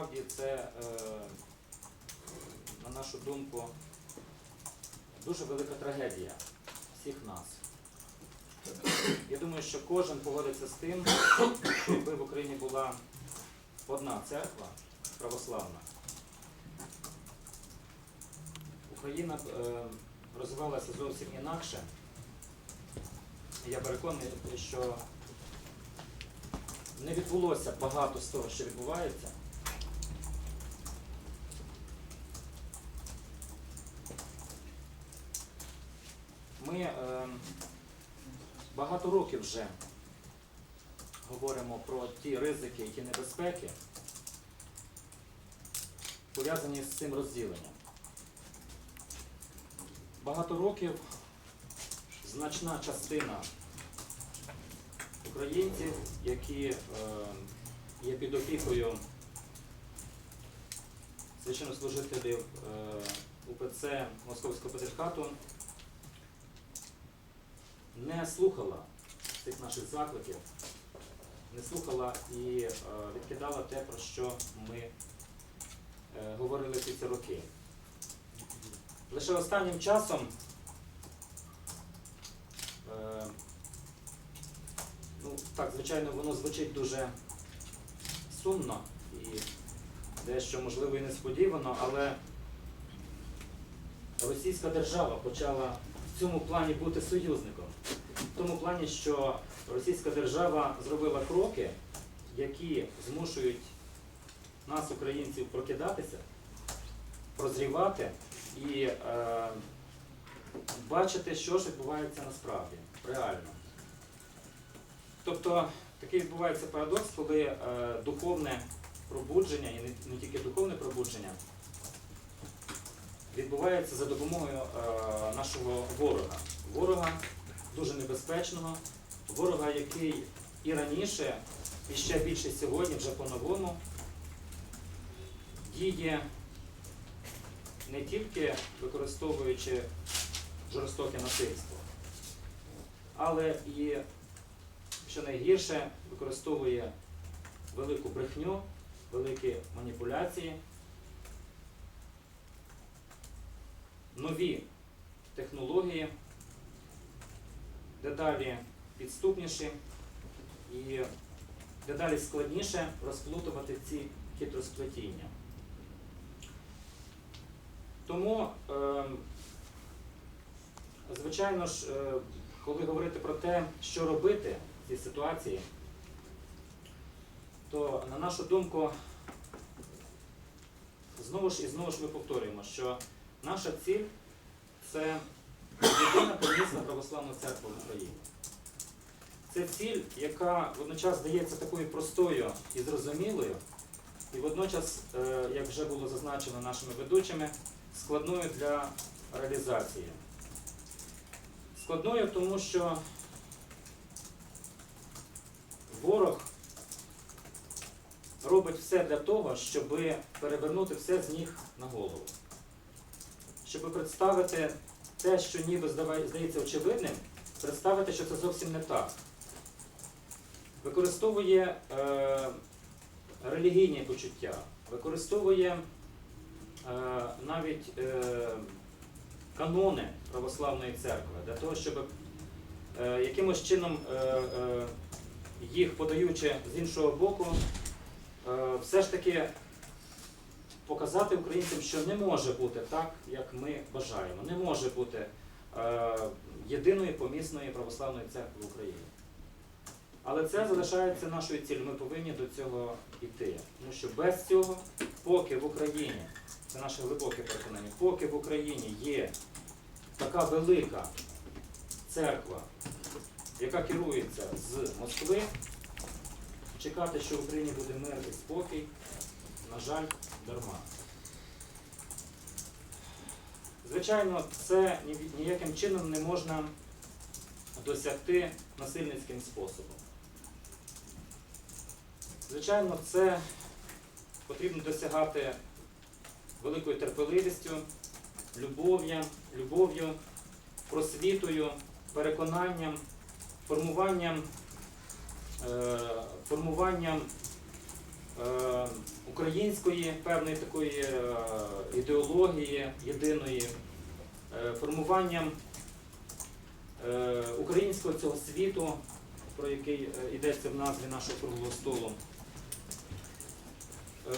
насправді це, е, на нашу думку, дуже велика трагедія всіх нас. Я думаю, що кожен погодиться з тим, що в Україні була одна церква православна, Україна б е, розвивалася зовсім інакше. Я переконаний, що не відбулося багато з того, що відбувається. Ми е, багато років вже говоримо про ті ризики і ті небезпеки, пов'язані з цим розділенням. Багато років значна частина українців, які е, є під опікою священнослужителів е, УПЦ Московського патріархату, не слухала цих наших закликів, не слухала і е, відкидала те, про що ми е, говорили всі ці роки. Лише останнім часом е, ну, так, звичайно, воно звучить дуже сумно і дещо, можливо, і несподівано, але російська держава почала в цьому плані бути союзником. В тому плані, що російська держава зробила кроки, які змушують нас, українців, прокидатися, прозрівати і е, бачити, що ж відбувається насправді, реально. Тобто такий відбувається парадокс, коли е, духовне пробудження, і не, не тільки духовне пробудження, відбувається за допомогою е, нашого ворога. Ворога дуже небезпечного, ворога, який і раніше, і ще більше сьогодні, вже по-новому, діє не тільки використовуючи жорстоке насильство, але і, що найгірше, використовує велику брехню, великі маніпуляції, нові технології, дедалі підступніші і дедалі складніше розплутувати ці хитросплетіння. Тому, е, звичайно ж, е, коли говорити про те, що робити в цій ситуації, то на нашу думку, знову ж і знову ж ми повторюємо, що наша ціль це єдина помісна православна церква в Україні. Це ціль, яка водночас здається такою простою і зрозумілою, і водночас, е, як вже було зазначено нашими ведучими, складною для реалізації. Складною, тому що ворог робить все для того, щоб перевернути все з ніг на голову. Щоб представити те, що ніби здається очевидним, представити, що це зовсім не так. Використовує е, релігійні почуття, використовує е, навіть е, канони православної церкви для того, щоб е, якимось чином е, е, їх подаючи з іншого боку, е, все ж таки показати українцям, що не може бути так, як ми бажаємо. Не може бути е, єдиної помісної православної церкви в Україні. Але це залишається нашою ціллю. Ми повинні до цього йти. Тому що без цього, поки в Україні, це наше глибоке переконання, поки в Україні є така велика церква, яка керується з Москви, чекати, що в Україні буде мир і спокій, на жаль, дарма. Звичайно, це ніяким чином не можна досягти насильницьким способом. Звичайно, це потрібно досягати великою терпеливістю, любов'ю, любов'ю, просвітою, переконанням, формуванням, е, формуванням української певної такої е, ідеології єдиної, е, формуванням е, українського цього світу, про який е, йдеться в назві нашого круглого столу.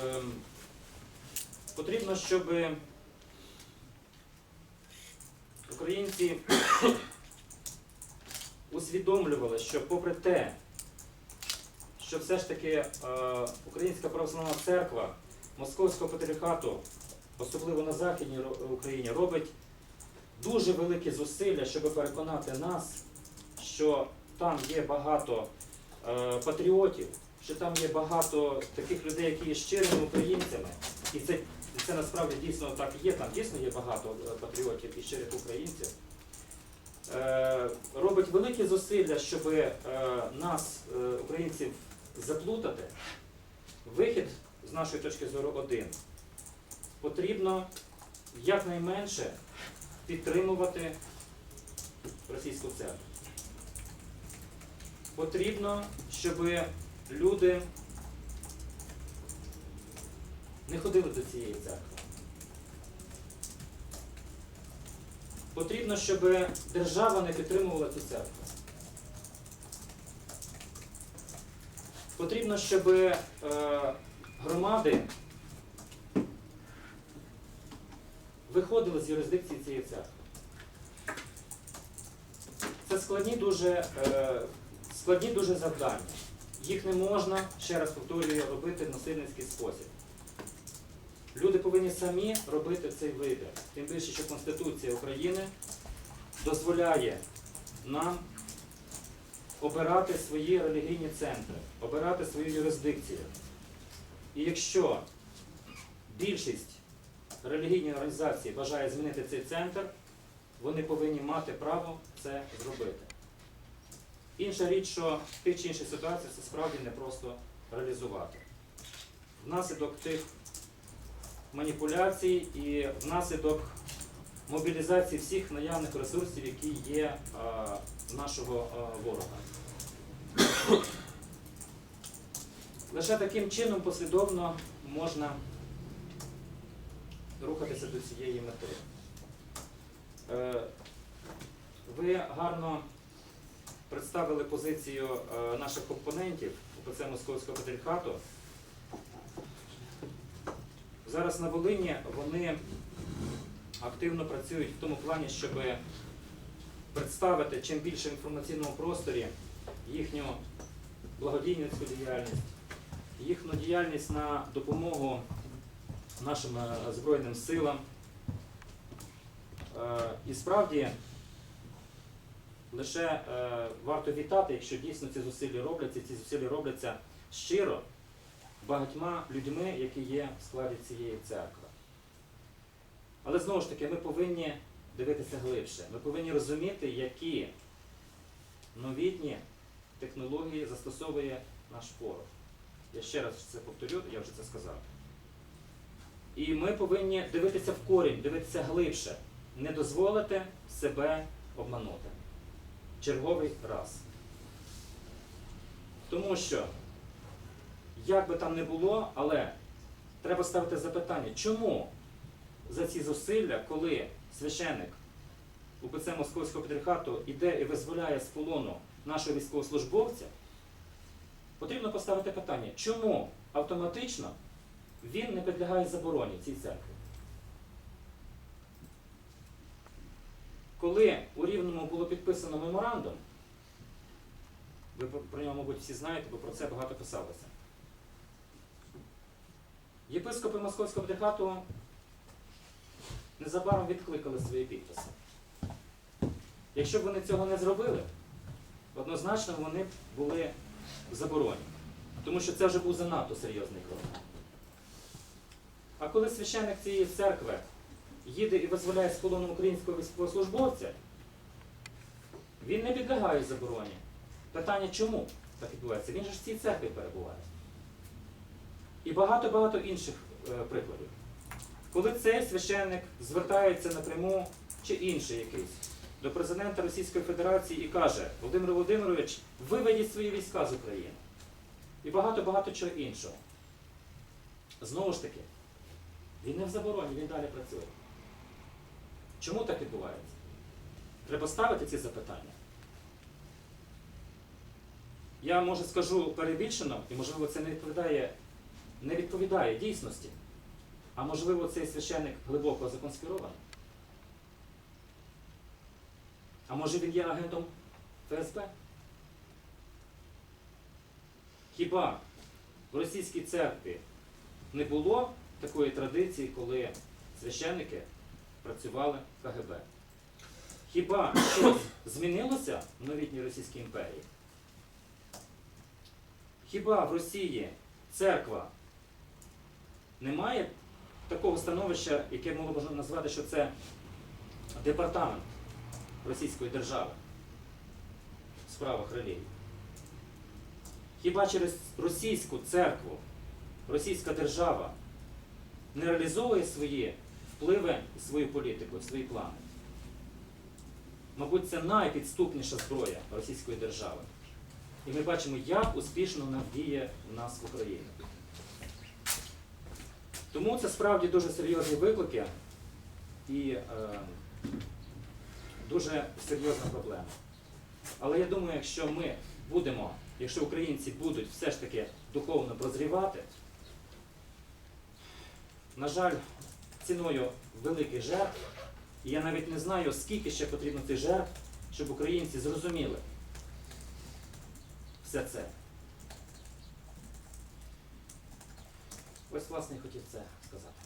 Ем, Потрібно, щоб українці усвідомлювали, що попри те, що все ж таки е, Українська православна церква Московського патріархату, особливо на Західній Україні, робить дуже великі зусилля, щоб переконати нас, що там є багато е, патріотів, що там є багато таких людей, які є щирими українцями. І це, це насправді дійсно так є. Там дійсно є багато е, патріотів і щирих українців. Робить великі зусилля, щоб нас, українців, заплутати. Вихід з нашої точки зору один. Потрібно якнайменше підтримувати російську церкву. Потрібно, щоб люди не ходили до цієї церкви. Потрібно, щоб держава не підтримувала цю церкву. Потрібно, щоб е, громади виходили з юрисдикції цієї церкви. Це складні дуже, е, складні дуже завдання. Їх не можна, ще раз повторюю, робити в насильницький спосіб. Люди повинні самі робити цей вибір. Тим більше, що Конституція України дозволяє нам обирати свої релігійні центри, обирати свою юрисдикцію. І якщо більшість релігійних організацій бажає змінити цей центр, вони повинні мати право це зробити. Інша річ, що в тих чи інших ситуаціях це справді не просто реалізувати. Внаслідок тих маніпуляцій і внаслідок мобілізації всіх наявних ресурсів, які є е, нашого е, ворога. Лише таким чином послідовно можна рухатися до цієї мети. Е, Ви гарно представили позицію наших опонентів УПЦ Московського патріархату. Зараз на Волині вони активно працюють в тому плані, щоб представити чим більше в інформаційному просторі їхню благодійницьку діяльність, їхню діяльність на допомогу нашим е, Збройним силам. Е, І справді лише е, варто вітати, якщо дійсно ці зусилля робляться, ці зусилля робляться щиро багатьма людьми, які є в складі цієї церкви. Але знову ж таки, ми повинні дивитися глибше. Ми повинні розуміти, які новітні технології застосовує наш ворог. Я ще раз це повторю, я вже це сказав. І ми повинні дивитися в корінь, дивитися глибше, не дозволити себе обманути. Черговий раз. Тому що, як би там не було, але треба ставити запитання, чому за ці зусилля, коли священик УПЦ Московського патріархату іде і визволяє з полону нашого військовослужбовця, потрібно поставити питання, чому автоматично він не підлягає забороні цій церкві? Коли у Рівному було підписано меморандум, ви про нього, мабуть, всі знаєте, бо про це багато писалося. Єпископи Московського патріархату незабаром відкликали свої підписи. Якщо б вони цього не зробили, однозначно вони б були в забороні. Тому що це вже був занадто серйозний крок. А коли священник цієї церкви їде і визволяє з полону українського військовослужбовця, він не підлягає забороні. Питання, чому так відбувається? Він же ж в цій церкві перебуває. І багато-багато інших е, прикладів. Коли цей священник звертається напряму чи інший якийсь до президента Російської Федерації і каже, Володимир Володимирович, виведіть свої війська з України. І багато-багато чого іншого. знову ж таки, він не в забороні, він далі працює. Чому так відбувається? Треба ставити ці запитання. Я може скажу перебільшено, і можливо це не відповідає, не відповідає дійсності. А можливо цей священник глибоко законспірований. А може він є агентом ФСБ? Хіба в російській церкві не було такої традиції, коли священники працювали в КГБ? Хіба щось змінилося в новітній Російській імперії? Хіба в Росії церква не має такого становища, яке можна назвати, що це департамент Російської держави в справах релігії? Хіба через російську церкву російська держава не реалізовує свої впливи, свою політику, свої плани? Мабуть, це найпідступніша зброя російської держави. І ми бачимо, як успішно вона діє в нас в Україні. Тому це справді дуже серйозні виклики і е, дуже серйозна проблема. Але я думаю, якщо ми будемо, якщо українці будуть все ж таки духовно прозрівати, на жаль, ціною великих жертв, і я навіть не знаю, скільки ще потрібно цих жертв, щоб українці зрозуміли все це. Ось, власне, хотів це сказати.